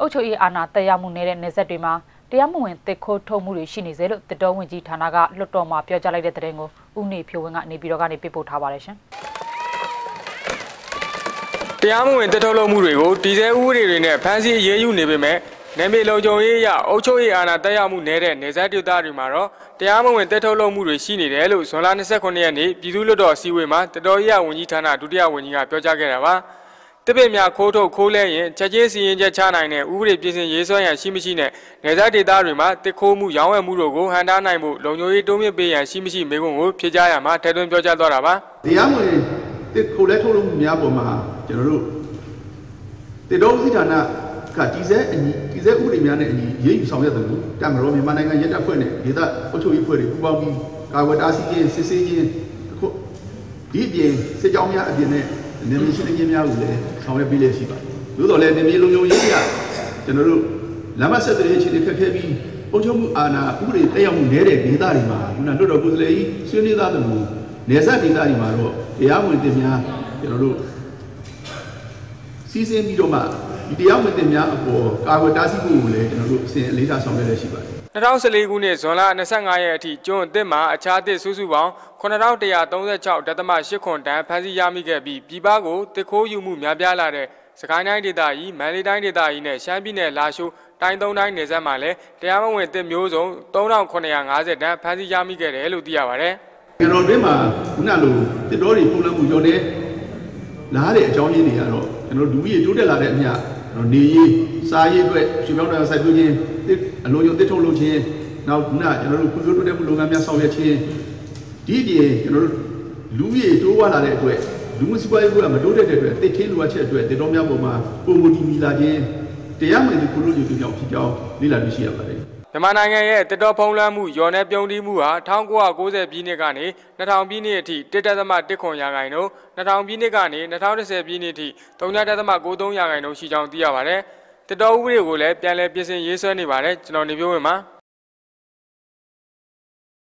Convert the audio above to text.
အုပ်ချုပ်ရေးအာဏာတက်ရောက်မှုနေတဲ့နေဆက်တွေမှာတရားမဝင်တစ်ခိုးထုတ်မှုတွေရှိနေစေလို့တတော်ဝင်ကြီးဌာနကလွတ်တော်မှာပြောကြားလိုက်တဲ့တဲ့ရင်ကိုဦးနေဖြိုးဝင်းကနေပြည်တော်ကနေပြပို့ထားပါတယ်ရှင်တရားမဝင်တက်ထုတ်လုပ်မှုတွေကိုတည်ဆဲဥပဒေတွေနဲ့ဖမ်းဆီးအရေးယူနေပေမဲ့နယ်မြေလုံခြုံရေးအရအုပ်ချုပ်ရေးအာဏာတက်ရောက်မှုနေတဲ့နေဆက်ဒေသတွေမှာတော့တရားမဝင်တက်ထုတ်လုပ်မှုတွေရှိနေတယ်လို့ဇွန်လ29ရက်နေ့ပြည်သူ့လွှတ်တော်အစည်းအဝေးမှာတတော်ရေးဝန်ကြီးဌာနဒုတိယဝန်ကြီးကပြောကြားခဲ့တာပါ တပည့်များခိုးထုတ်ခိုးလဲရင်ချက်ချင်းစီရင်ချက်ချနိုင်တဲ့ဥပဒေပြင်ဆင်ရေးဆွဲရန်ရှိမရှိနဲ့နေဆက်ဒေသတွေမှာတစ်ခိုးမှုရောင်းဝယ်မှုတို့ကိုဟန်တားနိုင်မှုလုံခြုံရေးတိုးမြင့်ပေးရန်ရှိမရှိမေးခွန်းကိုဖြေကြားရမှာထဲသွင်းပြောကြားသွားတာပါတရားမဝင်တစ်ခိုးလဲထုတ်လုပ်မှုများပေါ်မှာကျွန်တော်တို့တေတော်ဥစည်းဌာနကတည်ဆဲအညီတည်ဆဲဥပဒေများနဲ့အညီရေးယူဆောင်ရွက်တယ်လို့တမတော်မြန်မာနိုင်ငံရဲတပ်ဖွဲ့နဲ့ဒေသအုပ်ချုပ်ရေးဖွဲ့တွေပူးပေါင်းပြီးကာကွယ်တားဆီးခြင်းစစ်ဆေးခြင်းအခုဒီအပြင်စစ်ကြောင်းများအပြင်နဲ့နေမြေရှိတဲ့ခြင်းများကိုလည်း ဆောင်ရွက်ပေးလျက်ရှိပါတယ်။သို့တော်လည်းနေမြေလုံခြုံရေးကကျွန်တော်တို့လမ်းမဆက်တဲ့အခြေအနေခက်ခဲပြီးအုပ်ချုပ်မှုအာဏာဥပဒေတက်ရောက်မှုနည်းတဲ့ဒေသတွေမှာခုနလွတ်တော်ကိုယ်စားလှယ်ကြီးဆွေးနွေးသားတယ်လို့နေဆက်ဒေသတွေမှာတော့တရားဝင်တင်များကျွန်တော်တို့စီစဉ်ပြီးတော့မှဒီတရားဝင်တင်များအပေါ်ကာကွယ်တားဆီးဖို့ကိုလည်းကျွန်တော်တို့အစဉ်အလေးထားဆောင်ရွက်ရရှိပါတယ် 2014ခုနှစ်ဇွန်လ25ရက်အထိကျွန်းအသစ်မှာအခြားသစ်စုစုပေါင်း9136ဒသမ8ခွန်တန်းဖမ်းဆီးရမိခဲ့ပြီးပြည်ပကိုတစ်ခိုးယူမှုများပြားလာတဲ့စကိုင်းတိုင်းဒေသကြီးမန္တလေးတိုင်းဒေသကြီးနဲ့ရှမ်းပြည်နယ်လာရှိုးတိုင်းသုံးတိုင်းနယ်စပ်မှာလည်းတရားမဝင်တစ်မျိုးစုံ3950တန်းဖမ်းဆီးရမိခဲ့တယ်လို့သိရပါတယ်။ကျွန်တော်တို့မှာခုနလိုတစ်တော်တွေပုံလမှုရောတဲ့လားတဲ့အကြောင်းရင်းတွေကတော့ကျွန်တော်လူကြီးတိုးတက်လာတဲ့အမျှကျွ န်တော်နေရေးစားရေးအတွက်ရွှေပြောင်းတရားစိုက်ပျိုးခြင်းအလုံးစုံတစ်ထုတ်လုပ်ခြင်းနောက်ခုနကျွန်တော်တို့ကုသိုလ်တိုးတက်မှုလုပ်ငန်းများဆောင်ရွက်ခြင်းဒီအပြင်ကျွန်တော်တို့လူကြီးတိုးဝါလာတဲ့အတွက်လူမှုစီးပွားရေးကမတိုးတက်တဲ့အတွက်တစ်ထင်းလိုအပ်ချက်အတွက်တေတော်များပေါ်မှာပုံမူတီမီလာခြင်းတရားမဝင်တဲ့ကုလို့ယူကြောင့်ဖြစ်ကြောင်းလေ့လာတွေ့ရှိရပါတယ် မြန်မာနိုင်ငံရဲ့တတော်ဖုံးလွှမ်းမှုရော်နယ်ပြုံးတီးမှုဟာ1990ပြည်နှစ်ကနေ2000ပြည်နှစ်အထိ1.1ခွန်ရာခိုင်နှုန်း2000ပြည်နှစ်ကနေ2010ပြည်နှစ်အထိ3.93ရာခိုင်နှုန်းရှိကြောင်းသိရပါတယ်။တတော်ဥပဒေကိုလည်းပြန်လည်ပြင်ဆင်ရေးဆွဲနေပါတယ်ကျွန်တော်နေပြောဝင်ပါ။